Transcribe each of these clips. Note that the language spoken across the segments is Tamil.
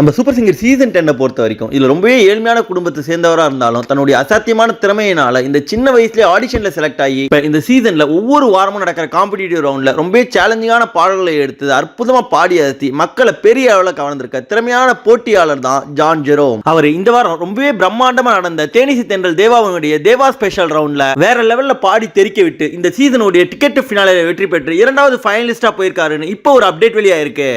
நம்ம சூப்பர் சிங்கர் சீசன் டென்னை பொறுத்த வரைக்கும் இதில் ரொம்பவே ஏழ்மையான குடும்பத்தை சேர்ந்தவராக இருந்தாலும் தன்னுடைய அசாத்தியமான திறமையினால இந்த சின்ன வயசுலேயே ஆடிஷன்ல செலக்ட் ஆகி இப்போ இந்த சீசனில் ஒவ்வொரு வாரமும் நடக்கிற காம்படிட்டிவ் ரவுண்ட்ல ரொம்பவே சேலஞ்சிங்கான பாடல்களை எடுத்து அற்புதமா பாடி அழுத்தி மக்களை பெரிய அளவில் கவர்ந்திருக்க திறமையான போட்டியாளர் தான் ஜான் ஜெரோம். அவர் இந்த வாரம் ரொம்பவே பிரம்மாண்டமா நடந்த தேனிசி தென்றல் தேவாவனுடைய தேவா ஸ்பெஷல் ரவுண்ட்ல வேற லெவல்ல பாடி தெரிக்க விட்டு இந்த சீசனுடைய டிக்கெட் ஃபினாலே வெற்றி பெற்று இரண்டாவது ஃபைனலிஸ்டாக போயிருக்காருன்னு இப்போ ஒரு அப்டேட் வெளியாயிருக்கு.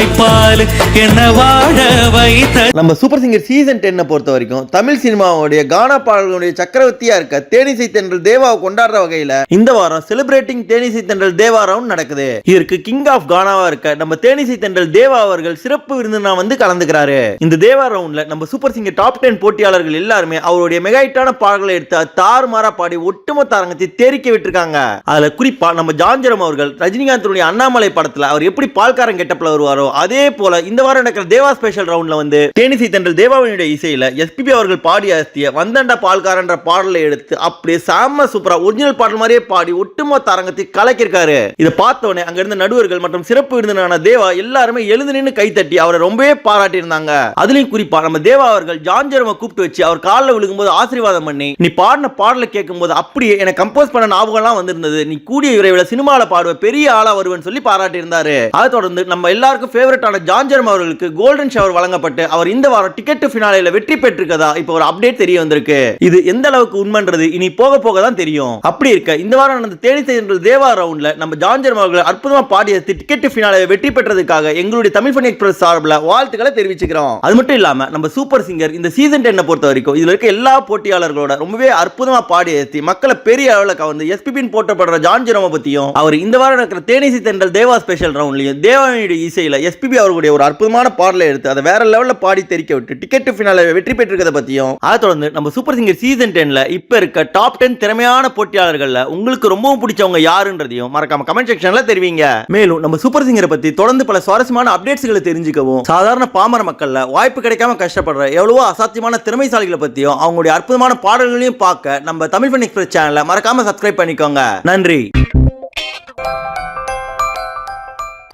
தாய்ப்பால் என்ன வாழ வைத்த நம்ம சூப்பர் சிங்கர் சீசன் டென்னை பொறுத்த வரைக்கும் தமிழ் சினிமாவுடைய கானா பாடல்களுடைய சக்கரவர்த்தியா இருக்க தேனிசை தென்றல் தேவாவை கொண்டாடுற வகையில இந்த வாரம் செலிப்ரேட்டிங் தேனிசை தென்றல் தேவா ரவுண்ட் நடக்குது. இதற்கு கிங் ஆஃப் கானாவா இருக்க நம்ம தேனிசை தென்றல் தேவா அவர்கள் சிறப்பு விருந்தினா வந்து கலந்துக்கிறாரு. இந்த தேவா ரவுண்ட்ல நம்ம சூப்பர் சிங்கர் டாப் டென் போட்டியாளர்கள் எல்லாருமே அவருடைய மெகாயிட்டான பாடல்களை எடுத்து அது தாறுமாறா பாடி ஒட்டுமொத்த அரங்கத்தை தேரிக்க விட்டுருக்காங்க. அதுல குறிப்பா நம்ம ஜான்ஜரம் அவர்கள் ரஜினிகாந்தனுடைய அண்ணாமலை படத்துல அவர் எப்படி பால்காரன் கெட்டப்ல வருவாரோ அதே போல இந்த வாரம் நடக்கிற தேவா ஸ்பெஷல் ரவுண்ட்ல வந்து தேனிசை தென்றல் தேவாவினுடைய இசையில எஸ்பிபி அவர்கள் பாடி அஸ்திய வந்தண்டா பால்காரன்ற பாடலை எடுத்து அப்படியே சாம சூப்பரா ஒரிஜினல் பாடல் மாதிரியே பாடி ஒட்டுமொத்த அரங்கத்தை கலக்கிருக்காரு இதை பார்த்த உடனே அங்க இருந்த நடுவர்கள் மற்றும் சிறப்பு விருந்தினரான தேவா எல்லாருமே எழுந்து நின்று கைத்தட்டி அவரை ரொம்பவே பாராட்டி இருந்தாங்க அதுலயும் குறிப்பா நம்ம தேவா அவர்கள் ஜான்ஜரமை கூப்பிட்டு வச்சு அவர் காலில் விழுகும்போது ஆசீர்வாதம் பண்ணி நீ பாடின பாடலை கேட்கும்போது அப்படியே எனக்கு கம்போஸ் பண்ண ஞாபகம்லாம் வந்திருந்தது. நீ கூடிய விரைவில் சினிமாவில் பாடுவ பெரிய ஆளா வருவேன்னு சொல்லி பாராட்டி இருந்தாரு அதை தொடர்ந்து நம்ம எல்லாருக்கும் ஃபேவரட்டான ஜான்ஜர்ம் அவர்களுக்கு கோல்டன் ஷவர் வழங்கப்பட்டு அவர் இந்த வாரம் டிக்கெட் ஃபினாலையில் வெற்றி பெற்றிருக்கதா இப்போ ஒரு அப்டேட் தெரிய வந்திருக்கு. இது எந்த அளவுக்கு உண்மைன்றது இனி போக போக தான் தெரியும். அப்படி இருக்க இந்த வாரம் நடந்த தேடி என்ற தேவா ரவுண்ட்ல நம்ம ஜான்ஜர்ம் அவர்கள் அற்புதமா பாடிய டிக்கெட் ஃபினாலை வெற்றி பெற்றதுக்காக எங்களுடைய தமிழ் ஃபன் எக்ஸ்பிரஸ் சார்பில் வாழ்த்துக்களை தெரிவிச்சுக்கிறோம். அது மட்டும் இல்லாமல் நம்ம சூப்பர் சிங்கர் இந்த சீசன் டென்னை பொறுத்த வரைக்கும் இதில் இருக்க எல்லா போட்டியாளர்களோட ரொம்பவே அற்புதமாக பாடி ஏற்றி மக்களை பெரிய அளவில் கவர்ந்து எஸ்பிபின் போட்டப்படுற ஜான் ஜெரோமை அவர் இந்த வாரம் நடக்கிற தேனிசி தென்றல் தேவா ஸ்பெஷல் ரவுண்ட்லையும் தேவானியுடைய இசையில் எஸ்பிபி அவர்களுடைய ஒரு அற்புதமான பாடலை எடுத்து அதை வேற லெவலில் பாடி தெரிக்க விட்டு டிக்கெட் ஃபினால வெற்றி பெற்றிருக்கிறத பற்றியும் அதை தொடர்ந்து நம்ம சூப்பர் சிங்கர் சீசன் டென்ல இப்ப இருக்க டாப் டென் திறமையான போட்டியாளர்களில் உங்களுக்கு ரொம்பவும் பிடிச்சவங்க யாருன்றதையும் மறக்காம கமெண்ட் செக்ஷன்ல தெரிவிங்க. மேலும் நம்ம சூப்பர் சிங்கரை பத்தி தொடர்ந்து பல சுவாரஸ்யமான அப்டேட்ஸ்களை தெரிஞ்சுக்கவும் சாதாரண பாமர மக்கள்ல வாய்ப்பு கிடைக்காம கஷ்டப்படுற எவ்வளவோ அசாத்தியமான திறமைசாலிகளை பத்தியும் அவங்களுடைய அற்புதமான பாடல்களையும் பார்க்க நம்ம தமிழ் ஃபன் எக்ஸ்பிரஸ் சேனலை மறக்காம சப்ஸ்கிரைப் பண்ணிக்கோங்க. நன்றி.